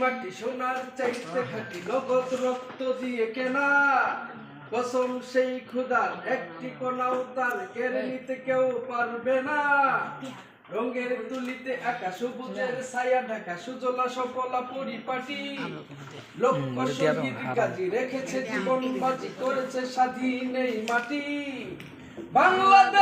মাটি সোনার চাইতে খাটি নগদ রক্ত দিয়ে কেনা। কসম সেই খুদার একটি কোনাও তার কেড়ে নিতে কেউ পারবে না। রঙের তুলিতে আঁকা সবুজের ছায়া ঢাকা সুজলা সফলা পরিপাটি। লক্ষ শহীদ কাজী রেখেছে জীবন বাজি করেছে স্বাধীন এই মাটি। বাংলাদেশ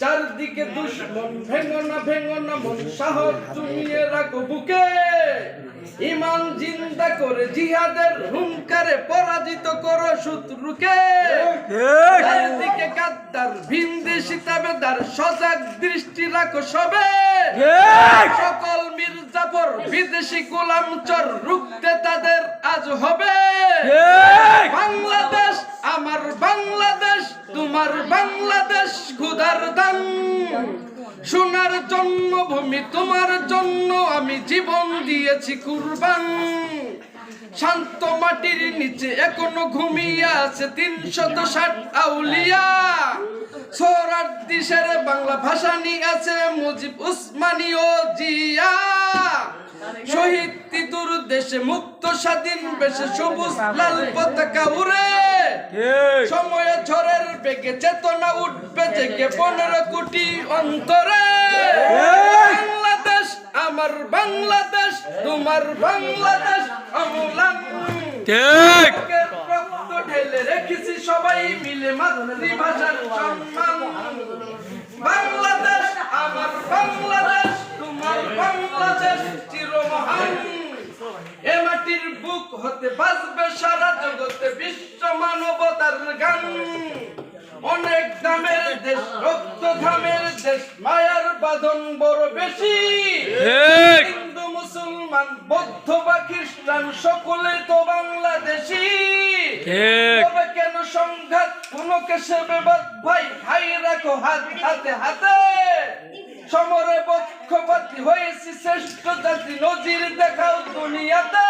চারদিকে দুশ্মন, ভেঙো না ভেঙো না, মন সাহস জমিয়ে রাখো বুকে। ইমান জিন্দা করে জিহাদের হুঙ্কারে পরাজিত করো শত্রুকে। চারদিকে কাদ্দার ভিনদেশি তাবেদার, সজাগ দৃষ্টি রাখো সবে। সকল মির্জাফর বিদেশি গোলাম চর রুখতে তাদের আজ হবে। খুদার দান। সোনার জন্মভূমি, তোমার জন্য আমি জীবন দিয়েছি কুরবান। শান্ত মাটির নিচে এখনও ঘুমিয়ে আছে তিনশত ষাট আউলিয়া। সোরার দিশের বাংলা ভাষা নিয়ে আছে মুজিব উসমানী ও জিয়া। শহীদ দেশে মুক্ত স্বাধীন বেশে সবুজ লাল পতাকা উড়ে। সময়ে ঝড়ের বেগে চেতনা উঠবে জেগে পনেরো কোটি অন্তরে। বাংলাদেশ আমার বাংলাদেশ তোমার বাংলাদেশ ঠিক রক্ত ঢেলে রেখেছি সবাই মিলে মাতৃভাষার সম্মান। বাংলাদেশ আমার বাংলাদেশ তোমার বাংলাদেশ চিরমহান। হতে বাজবে সারা জগতে বিশ্ব মানবতার গান। অনেক দামের দেশ রক্ত ঘামের দেশ মায়ার বাঁধন বড় বেশি। হিন্দু মুসলমান বৌদ্ধ বা খ্রিস্টান সকলে তো বাংলাদেশি। তবে কেন সংঘাত? কোন কেসে বেবাদ? ভাই ভাই রাখো হাত হাতে হাতে। সমরে পক্ষপাতি হয়েছি শ্রেষ্ঠ জাতি নজির দেখাও দুনিয়াতে।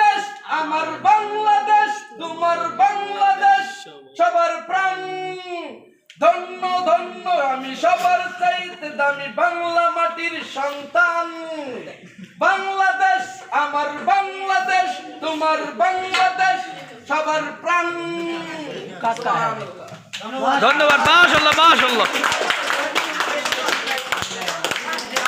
আমার বাংলাদেশ তোমার বাংলাদেশ সবার প্রাণ। ধন্য ধন্য আমি সবার চাইতে দামি বাংলা মাটির সন্তান। বাংলাদেশ আমার বাংলাদেশ তোমার বাংলাদেশ সবার প্রাণ। ধন্যবাদ মাশাল্লাহ মাশাল্লাহ